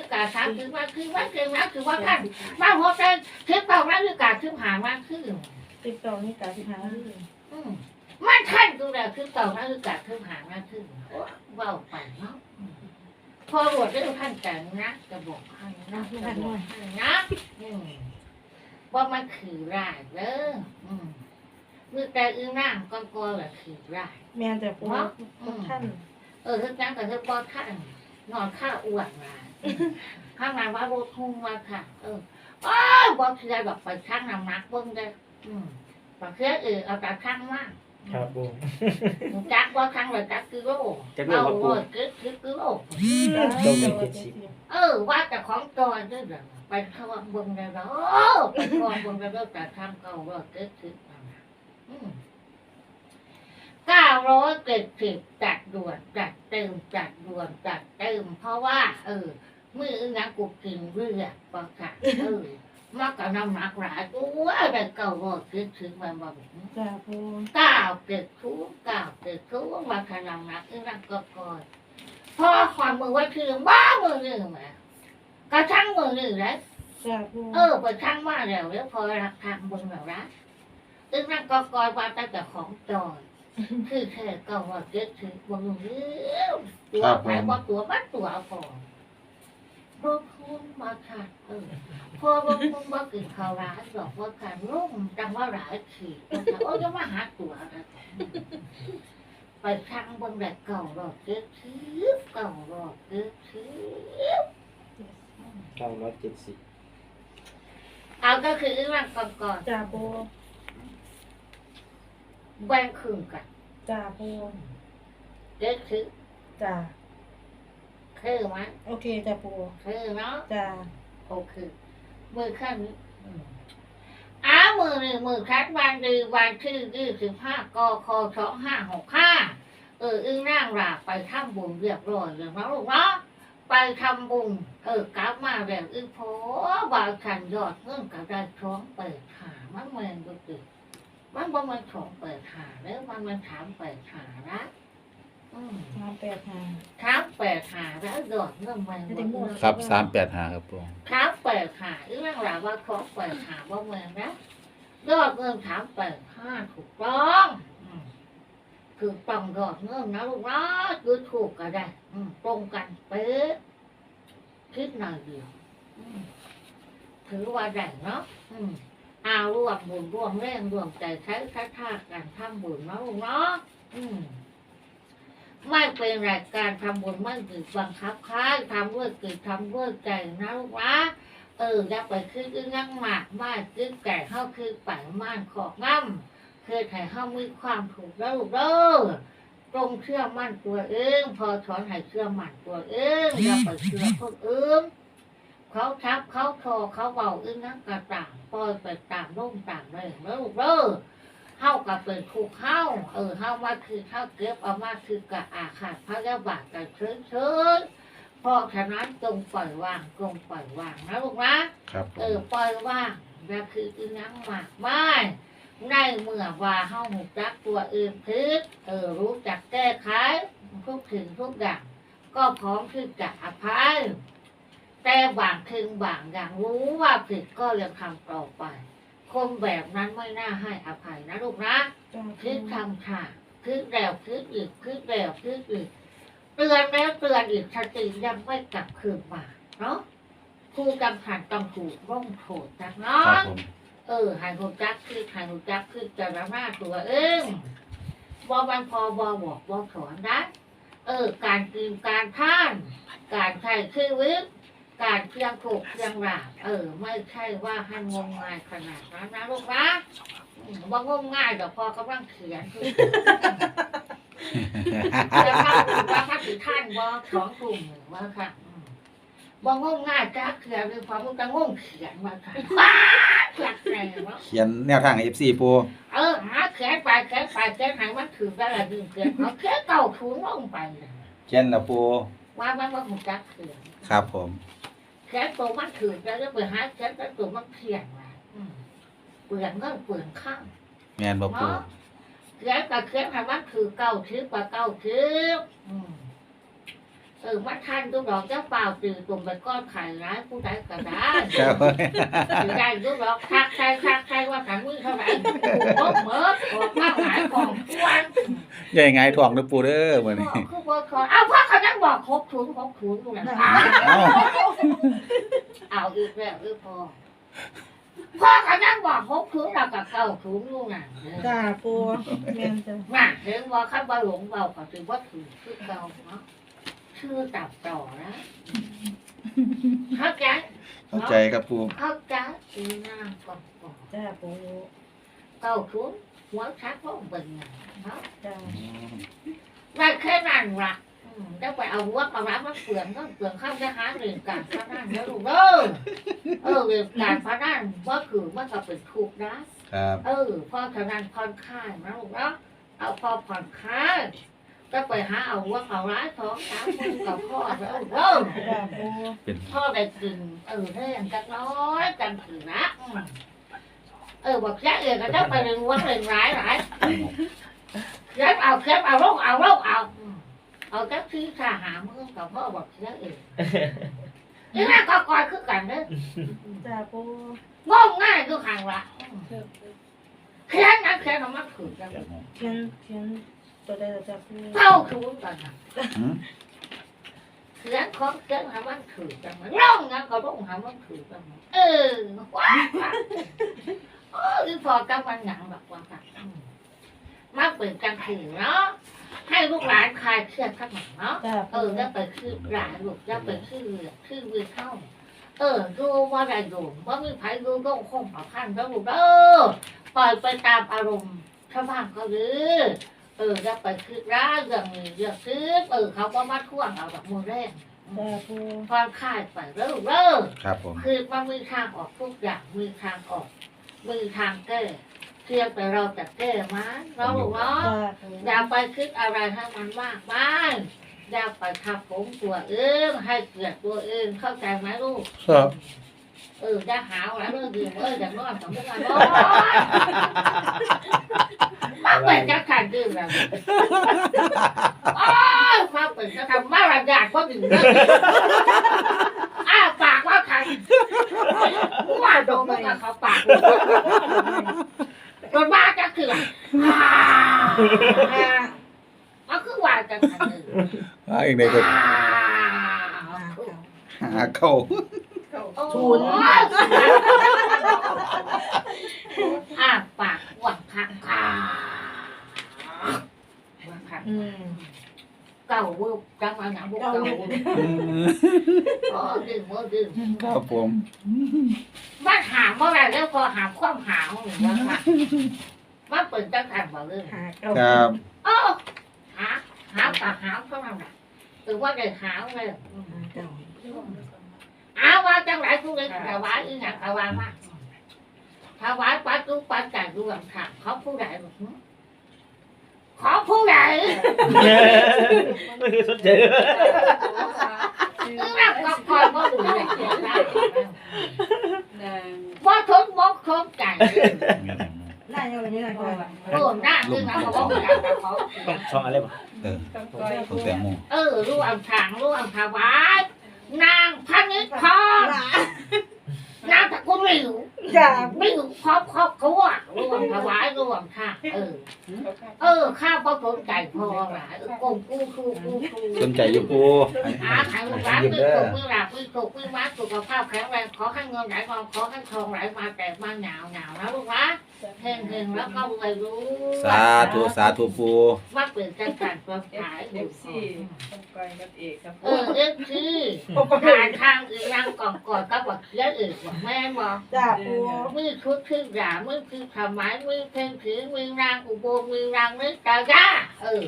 คือมายืกาสามถือว่าคือว่าคือว่าถือว่าท่านมาหัวใจถือเปล่ามายืกาถือหามากขึ้นติดต่อนี่กาสิหาที่อืมมันท่านดูแลคือเก่ามายืกาถือหามากขึ้นเบาไปเนาะอืมพอรวดได้ท่านแต่งนะจะบอกให้นะจะบอกให้นะอืมว่ามันคือร้ายเด้ออืมมือแต่อื้อนั่งก็กลัวแหละคือร้ายแม่แต่ปูท่านเออทึกนั้นก็ทึกบอท่านนอนข้าอ้วนมา ข้างในว่าโรทุ่งมาค่ะ เอออ้าวบอกเสียแบบไปช่างน้ำหนักเบิ้งได้อืมบอกเสียเออเอาแต่ช่างมากครับปู จักว่าช่างเลยจักกิโลจักโลเอาครับโลปู่ดกึกกึกกิโลโดนเจ็ดสิบเออ ว่าแต่ของจอยด้วยเหรอไปเข้าวังเบิ้งได้แล้วไปเข้าวังเบิ้งได้แล้วแต่ช่างเก่าว่ากึกกึกมาอืมเก้าร้อยเจ็ดสิบจัดด่วนจัดเติมจัดด่วนจัดเติมเพราะว่า เออ มือนักกูกินเรือปะค่ะเออมากกับน้ำหนักหลายตัวแต่เก้าร้อยเจ็ดสิบมันบอกจ้าปูเก้าเจ็ดทุกเก้าเจ็ดทุกมาขนาดนักอีนักก็ก่อนพอความมือว่าคือบ้ามือหนึ่งไหมกระทั่งมือหนึ่งแล้วจ้าปูเออไปช่างว่าแล้วแล้วพอรักทางบนแล้วนะอึ้งนั่งก็กอยว่าตั้งแต่ของจอยคือแค่ก็ว่าเกิดถึงบนเรื่องตัวไปว่าตัวบ้านตัวเอา พอรถคุณมาค่ะเออพอรถคุณมากินข้าวร้านดอกว่าการร่มจังว่าหลายขีดนะคะโอ้ยจะมาหาตัวอะไรไปช่างบนแบบเก่ารอดเกิดชืบเก่ารอดเกิดชืบเก้าร้อยเจ็ดสิบเอาก็คือเรื่องก่อนก่อนจ้าปูๆแบ่งครึ่งกันจ้าปูเกิดชืบจ้า คือไหมโอเคจ้าปูคือเนาะจ้าโอเคมือข้างนี้อืมอ้าวมือหนึ่งมือคัดวันดีวันที่ยี่สิบห้ากคสองห้าหกห้าเอออึ้งนั่งหลาไปทำบุญเรียบร้อยเลยนะลูกเนาะไปทำบุญเออกลับมาแบบอึ้งโผบางขันยอดเงื่อนกับได้ท้องเปิดหามันเหมือนกุฏิมันบ่มันท้องเปิดหาแล้วมันมันถามเปิดหานะอืม สามแปดห้าถามเปิดหาแล้วยอดเงื่อนมันบ่เงื่อนครับสามแปดหาครับปูถามเปิดหาเรื่องราวว่าเขาเปิดหาว่าเมืองนะยอดเงินถามเปิดห้าถูกต้องอืมคือต้องยอดเงินนะลูกนะคือถูกก็ได้อืมตรงกันเป๊ะคิดหน่อยเดียวอืมถือว่าได้เนาะอืมเอารวมบุญรวมแรงรวมใจใช้ทัท่ากันทำบุญเนาะลูกเนาะอืม ไม่เป็นรายการทำบุญไม่ถือบังคับใครทำด้วยกิจทำด้วยใจนะลูกนะเอออย่าไปคืออึ้งยังหมากมากคือแก่เข้าคือป่ายม่านขอบง่ำคือไถ่เข้ามีความถูกแล้วลูกเด้อตรงเชื่อมั่นตัวเองพอถอนให้เชื่อมั่นตัวเองอย่าไปเชื่อคนอื่นเขาทับเขาโทรเขาเบาอึ้งนั่งกระต่างปล่อยไปตามร่มตามเลยแล้วลูกเด้อ เฮากับเป็นคู่เฮาเออเฮามาคือเฮาเก็บเอามาคือกะอาขาดพระยาบาทกันเชิญเชิญเพราะฉะนั้นจงปล่อยวางจงปล่อยวางนะลูกนะครับผเออมปล่อยว่างนั่นคืออีนังมากไม่ในเมื่อว่าเฮาหูจักตัวเองพิษเออรู้จักแก้ไขทุกถึงทุกอย่างก็พร้อมที่จะอภัยแต่บางคืนบางอย่างรู้ว่าผิดก็ยังทำต่อไป คนแบบนั้นไม่น่าให้อภัยนะลูกนะจ้าคิดทำค่ะคิดแล้วคิดอีกคิดแล้วคิดอีกเตือนแล้วเตือนอีกสติยังไม่กลับคืนมาเนาะผู้กำขันต้องถูกร่องโทษจากน้อครับงผมเออใหายหูจักคือใหายหูจักคือจะระหน้าตัวเองบอมันพอบอบอกบอสอนนะเออ การกินการท่าน การใช้ชีวิต การเพียงถูกเพียงหลาบเออ ไม่ใช่ว่าให้งมงายขนาดนั้นนะลูกนะว่างมง่ายแต่พอกำลังเขียนคือจะทำว่าพักสิท่านว่าสองกลุ่มว่าค่ะอืมว่างมง่ายจ้าเขียนคือความมันจะงมเขียนว่าค่ะว้าเขียนแรงวะเขียนแนวทางเอฟซีปูเออหาเขียนไปเขียนไปเขียนหางมันถือได้ละดึงเขียนเอาเขียนเก่าถุนลงไปเลยเขียนแล้วปูว่ามันว่าหูจักเขียนครับผม เขียนตัวมันถือแล้วก็ไปหาเขียนตัวมันเขียนมาอืมเปลือนเงินเปลือนข้างแมนบ่ปูเนาะเขียนกับเขียนให้มันคือเก้าชิบกับเก้าชิบอืม เออมันทันทุกดอกจะเปล่าตื่นตุ่มไปก้อนไข่ร้ายผู้ใดก็ได้ครับถือได้ทุกดอกทักใครทักใครว่าขันมือเท่าไหร่ถูกเมิดออกมาหายของทวนใหญ่ไงถ่วงเด้อปูเด้อมื้อนี้บอกคือบอกขอเอาพ่อเขายังบอกครบถุนครบถุนอยู่นะเอ้าเอาอีกแล้วอีกพอพ่อเขายังบอกครบถุนเรากับเก้าถุนอยู่นะจ้าปูแม่นจ้ะน่ะเห็นว่าข้าบาหลงเบาก็ถือว่าถือคือเก่าเนาะ ชื่อตับต่อนะเข้าใจเข้าใจครับปูเข้าใจอีนางก่อนก่อนจ้าปูเก้าถุนหัวชักพ่อเบิ่งน่ะเนาะจ้าได้แค่นั้นละอืมได้ไปเอาหัวเอาร้านมาเปลืองก็เปลืองข้ามจะหาเรื่องการพนันแล้วลูกเด้อเออเรื่องการพนันว่าคือมันก็เป็นทุกข์นะครับ เออพอฉะนั้นผ่อนคลายนะลูกเนาะเอาพอผ่อนคลาย จะไปหาเอาหัวเอาร้านท้องสามคนกับพ่อแล้วลูกเด้อจ้าปูเป็นพ่อได้กินเออได้อย่างจักน้อยจังถือนะอืมเออบอกแค่เออก็จะไปเรื่องวัดเรื่องร้ายหลายเคล็ดเอาเคล็ดเอาลูกเอาลูกเอาอืมเอาจักที่ข้าหามือกับพ่อบอกเคล็ดเองนี่แม่ก็คอยคือกันเด้อจ้าปูงงง่ายคือขังละอืมเคล็ดนะเคล็ดเอามาขืนกันเขียนเขียน ตัวใดล่ะจ้าปูเข้าคืนกันนะหืมเคล็ดของเคล็ดหามันขืนกันมาร้องงั้นก็ร้องหามันขืนกันมาเออว้าวเออคือพอกำมันหนังแบบว่าค่ะอืมมาเปิดกันถือเนาะให้ลูกหลานคลายเครียดข้างหลังเนาะจ้าเอปูอจะไปคือหลานลูกจะไปคือคือวิเข้า เออดูว่าอะไรดูว่ามีไผดูก็คงเอาขั้นแล้วลูกเออปล่อยไปตามอารมณ์ชาวบ้านเขาหรือ เออจะไปคือร้านเรื่องนี้เรื่องซื้อเออเขาก็มาท่วงเอาแบบมือแรกจ้าปูความคาดไปเริ่มเริ่มครับผม คือมันมีทางออกทุกอย่างมีทางออกมีทางแก้เพียงแต่เราจะแก้มันเราลูกเนาะจ้าปูอย่าไปคิดอะไรให้มันมากมายอย่าไปทับผมตัวเองให้เกลียดตัวเองเข้าใจไหมลูก ครับ เออจะหาแล้วเรื่องดื่มเอออย่างนอนสมมติว่าน้อย มาเปิดจะขันดื่มแล้วโอ้ยมาเปิดจะทำมารยาทก็ดื่มเลยอ้าปากว่าขันว่าโดนมันกับเขาปากโดนบ้าจะคืออ่าเอาคือว่าจะขันดื่มอ่าเองได้ก็อ่าหาเข้าศูนย์อ้าปากหวังคักค่ะหวังคัก อืมเก่าเวิบจังมาหนังพวกเก่าเวิบอ๋อดื่มเมื่อดื่มครับผม บ้านหามเมื่อไรแล้วพอหามความหามหนึ่งว่าค่ะมาเปิดจังทันบ่เลยหาเก้าครับ โอ้หาหามปากหามเท่านั้นแหละถือว่าได้หามเลยอืมหาเก้าอาว่าจังไรทุกเรื่องถวายอีหยังถวายมากถวายปัจจุปัจจัยรวมค่ะเขาผู้ใดบอกหึ ขอผู้ใดไม่คือสนใจนี่นักก็คอยว่าดูแลเสียได้ว่าทนมกทนใจหน้ยังไงยังไงก่อนเออหน้าคือนะเขาบอกว่าแต่เขาต้องช่องอะไรบ้างเออตัวแตงโมเออรู้อันทางรู้อันถวายนางพนิษฐ์พรนางตะกุลไม่รู้ จ้าไม่รู้ครอบครอบเขาว่ารู้อันถวายรู้อันค่ะเออ เออ ข้าวพอสนใจพอหลายเออกงกูคูกูคูสนใจอยู่ปูอาขายลูกร้านมือถูกมือหลับมือถูกมือมัดสุขภาพแข็งแรงขอให้เงินไหลมาขอให้ทองไหลมาแต่มาหนาวหนาวนะลูกนะเฮ งเฮงแล้วก็รวยรู้สาธุสาธุปูว่าเปิดการการตัวขายเอฟซีต้องไปกับเอกครับเออเอฟซีผ่านทางอื่นนางก่อนก่อนก็บอกเยอะอื่นบอกแม่บอกจ้าปูมือชุดขึ้นหยามือคือทำไม้มือเพลงถือมือนางอุโบมือนางนึกตาจ้าเออ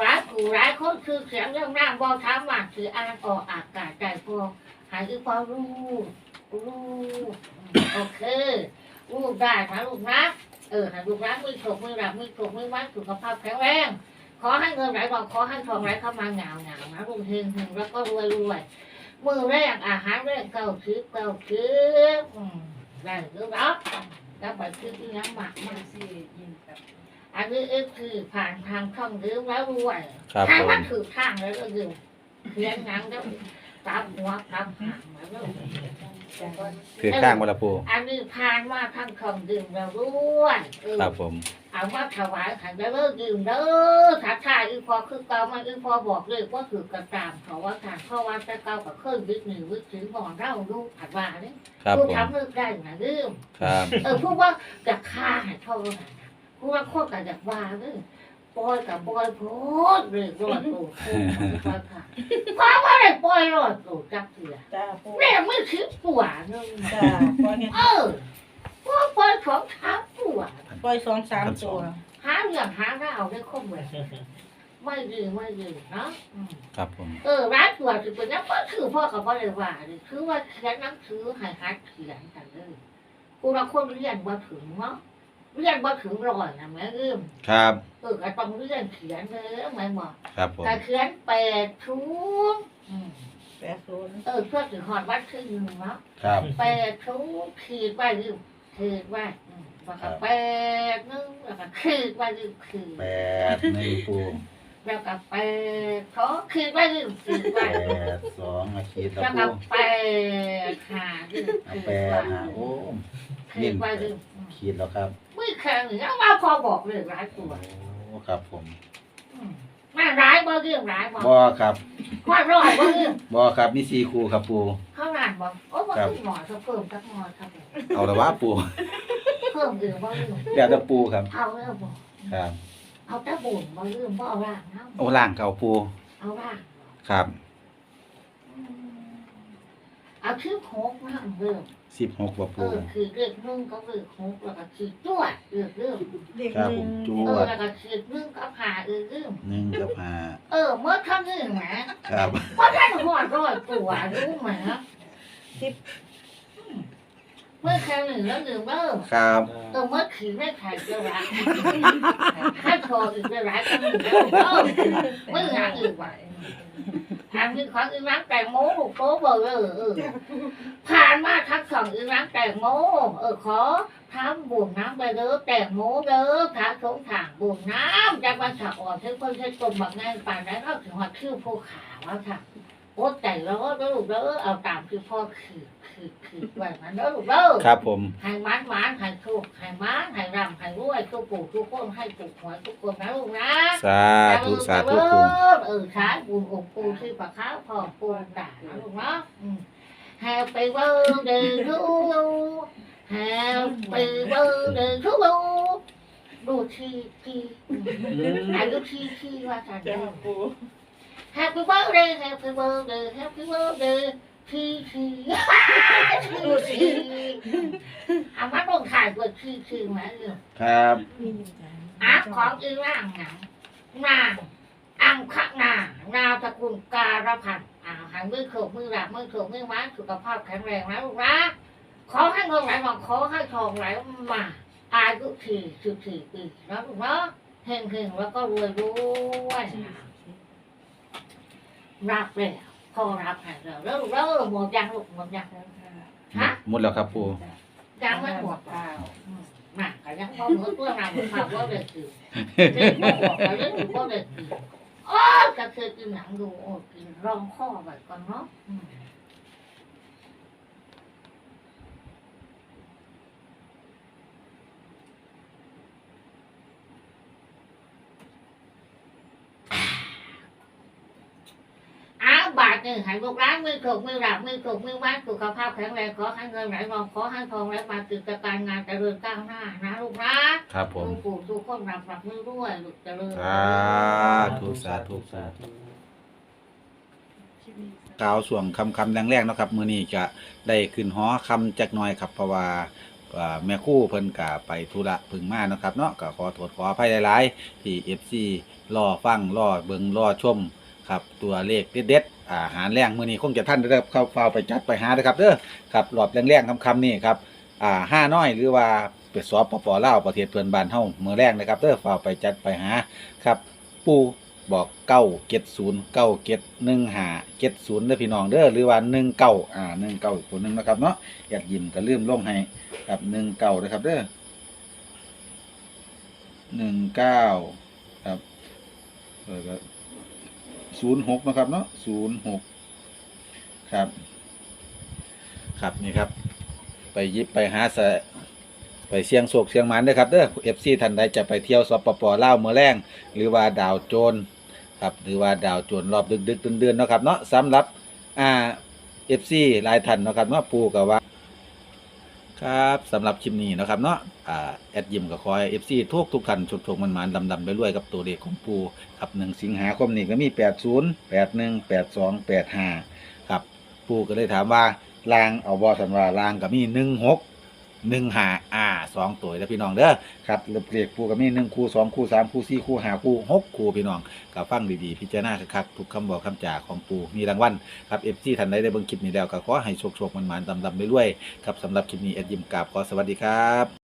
ร้ายผู้ร้ายคนคือเสียงเรื่องนางบอท้ามาคืออ่านออกอากาศใจพอหายคือพอรู้รู้โอเค รู้ได้นะลูกนะเออหาลูกรักมือถกมือหลับมือถกมือมัดสุขภาพแข็งแรงขอให้เงินไหลบอกขอให้ทองไหลเข้ามาเหงาเหงานะลุงเฮงเฮงแล้วก็รวยรวยมือแรกอาหารแรกเก้าชิบเก้าชิบอืมได้รู้แล้วแล้วไปคือที่น้ำหมักเอมาฟซียินกับออันนี้เอฟคือผ่านทางช่องหรือแล้วรวยครับทางผมันมถือทางแล้วก็ยืมเขียนหนังแล้วตามหัวตามหางมาแล้ว ถือข้างบ่ละปูอันนี้ผ่านมาทางช่องดื่มแล้วรวยเออครับผม เอามาถวายขันแล้วเลิกดื่มเด้อถ้าทายอีพอคือเก่ามันอีพอบอกเลยว่าถือกระตามเขาว่าทางเพราะว่าแต่เก่ากับเคยวิทย์หนึ่งวิทย์ถึงหมอนเล่าลูกผัดว่าเนี่ยครับผู้ผม ทำเลิกได้นะลืมครับ เออพูดว่าจะฆ่าให้เขาเลยนะพูดว่าโคตรกับจากว่าเลย ปล่อยกับบอยโพดเลยรอดตูดโคตรกับค่ะเพราะว่าอะไรปล่อยรอดตูดจักเถื่อจ้าปูแม่ไม่คิดปัวนึงจ้าปล่อยเห็นเออพวกปล่อยของท้าปัวปล่อยสองสามตัวหาเรื่องหาเราได้ครบเลยไม่ดีไม่ดีเนาะครับผม เออร้านตัวถือเป็นนักก็คือพ่อกับพ่อเลยว่าคือว่าเขียนหนังสือให้หัดเขียนกันเลยกูเราคนเรียนบ่าถึงเนาะ เรียนบ่ถึงร้อยนะแม่เอิ่มครับเออก็ต้องเรียนเขียนเลยแม่บอกครับผมแต่เขียนแปดชุดอืมแปดศูนย์เออเพื่อถึงหอดวัดที่หนึ่งเนาะครับแปดชุดขีดไว้ลืมขีดไว้อืมแล้วก็แปดหนึงแล้วก็ขีดไว้ลืมขีดแปดหนึ่งปูแล้วก็แปดเขาขีดไว้ลืมขีดไว้ดสองอาคีตะแล้วปูก็แปดหาลืมขีดแปไว้ดหาโอ้ ขีดไว้ลืม ขีดแล้วครับไม่ แข็งหรือว่าพอบอกเลยร้ายตัว โอ้ครับผมอืมมาร้ายบ่เรื่องร้ายบ่บ่ครับว่าร้อยบ่เรื่องบ่ครับมีสี่คู่ครับปูข้างหลังบ่โอ้บ่ครับขึ้นหมอเขาเพิ่มสักหมอครับเอาละว่าปูเพิ่มเรื่องบ่เรื่องเดี๋ยวจะปูครับ เอาแล้วบ่ครับ เอาแต่บุญบ่เรื่องบ่เอาร่างเอาโอ้ล่างเก่าปูเอาร่างครับอืม เอาชื่อโคกนะเรื่องสิบหกบ่เอปูอคือเรื่องนึงก็คือโคกแล้วก็คือจ้วดเรื่องเรื่องเด็กครับหผนึ่มงจูเออดแล้วก็คือนึงก็ผ่าเออเรื่องหนึ่งกับห้าเออเมื่อครั้งนึงแหมครับ เพราะท่านหอดร้อยตัวรู้ไหมสิบ เมื่อครั้งหนึ่งแล้วหนึ่งเมื่อครับเออเมื่อคืนไม่ขายเจ้ารักถ้าโชว์อีกเจ้ารักก็หนึ่งแล้วเออเมื่องานอื่นไปทางนี้ของอีรักแต่งโมลูกโตเบอร์เออเออผ่านมาทักสองอีรักแต่งโมเออขอทำบุญน้ำไปเด้อแต่งโมเด้อพระสงฆ์ถางบุญน้ำจากวันสะอ่อนที่คนใช้กลมแบบงานป่านนั้นก็ถึงหัดชื่อภูขาว่าค่ะ โอ้แต่แล้วก็ลูกเด้อเอาตามที่พ่อคือคือคือไว้มันเด้อลูกเด้อครับผมให้มันมันให้ถูกให้มันให้รำให้รวยทุกปู่ทุกคนให้ถูกหวยทุกคนนะลูกนะสาธุสาธุปูเออสาธุองค์ปู่ที่ประค้าพ่อปู่ด่านะลูกเนาะอืม Happy birthday to you Happy birthday to you ดูทีทีอายุทีทีว่าจะจ้าได้ปู Happy birthday Happy birthday Happy birthday ทีทีดูทีเอามาลงถ่ายกดทีทีมาเลยครับอาของอีร่างหนังนางอังคะนางนามสกุลการพันธ์อ่าหันมือโขกมือหลับมือโขกมือไม้สุขภาพแข็งแรงนะลูกนะขอให้เงินไหลมาขอให้ทองไหลมาอายุสี่สิบสี่ปีนะลูกเนาะเฮงเฮงๆแล้วก็รวยรวย รับเลยพอรับให้แล้วแล้วลูกแล้วหมดยังลูกหมดยังฮะหมดแล้วครับปูยังไม่หมดเปล่าอืมน่ะก็ยังพอหมดตัวเราข่าวว่าเลยคือเล่นบ่ออกไปเล่นอยู่บ่ได้กินอ๋อก็เคยกินหนังดูโอ้กินรองข้อไว้ก่อนเนาะ อืมอ้าวบาทหนึ่งห้ลูกร้านมือถูกมือหลับมือถูกมือไม้สุขภาพแข็งแรงขอให้เงินไหลรองขอให้ทองไหลมากิจการงานเจริญก้าวหน้านะลูกนะครับผมลูกปู่ทุกคนรับรับมือด้วยลูกเจริญสาธุสาธุสาธุกล่าวส่วงคำคำแรกๆเนาะครับมือนี้จะได้ขึ้นหอคำจักหน่อยครับเพราะว่าแม่คู่เพิ่นกะไปธุระพึงมานะครับเนาะก็ขอโทษขออภัยหลาย ๆ ที่ FC รอฟังรอเบิงรอชม ครับ ตัวเลขเด็ดๆอ่าหารแรงมือนี้คงจะท่านได้รับเข้าเฝ้าไปจัดไปหาเด้ครับเด้อครับรอบแรงๆคำๆนี่ครับอ่าห้าน้อยหรือว่าเปิดสอบปปลาวประเทศเพื่อนบ้านเฮาเมื่อแรกนะครับเด้อเฝาไปจัดไปหาครับ ปูบอกเก้าเจ็ดศูนย์เก้าเจ็ดหนึ่งหาเจ็ดศูนย์เด้อพี่น้องเด้อหรือว่าหนึ่งเก้าอ่าหนึ่งเก้าคนหนึ่งนะครับเนาะอยากยิ้มก็ลืมลงให้ครับหนึ่งเก้านะครับเด้อหนึ่งเก้าครับแล้วก็ ศูนย์หกนะครับเนาะศูนย์หกครับ ครับนี่ครับ ไปยิบไปหาสะไปเสียงโศกเสียงหมันด้อครับเด้อเอฟซีท่านใดจะไปเที่ยวสปปลาวเมื่อแรงหรือว่าดาวโจรครับหรือว่าดาวโจรรอบดึกๆเดือนๆเนาะครับเนาะสำหรับอ่าเอฟซีลายท่านเนาะครับเนาะปูกับว่า ครับสำหรับคลิปนี้นะครับเนาะอ่าแอดยิมกับคอยเอฟซีทุกทุกท่านชกๆมันมันดำดำไปรวยกับตัวเลขของปูครับหนึ่งสิงหาคมนี้ก็มีแปดศูนย์แปดหนึ่งแปดสองแปดห้าครับปูก็เลยถามว่าลางเอาบอสันว่าลางก็มีหนึ่งหก หนึ่งหาอ่าสองตัวแล้วพี่น้องเด้อครับเลขปูก็มีหนึ่งคู่สองคู่สามคู่สี่คู่ห้าคู่หกคู่พี่น้องกับฟังดีๆพิจารณาคักๆทุกคำบอกคำจ่าของปูมีรางวัลครับเอฟซีทันไดได้เบิ่งคลิปนี้แล้วก็ขอให้โชคๆมันๆดำๆไปรวยครับสำหรับคลิปนี้เอ็ดยิมกราบขอสวัสดีครับ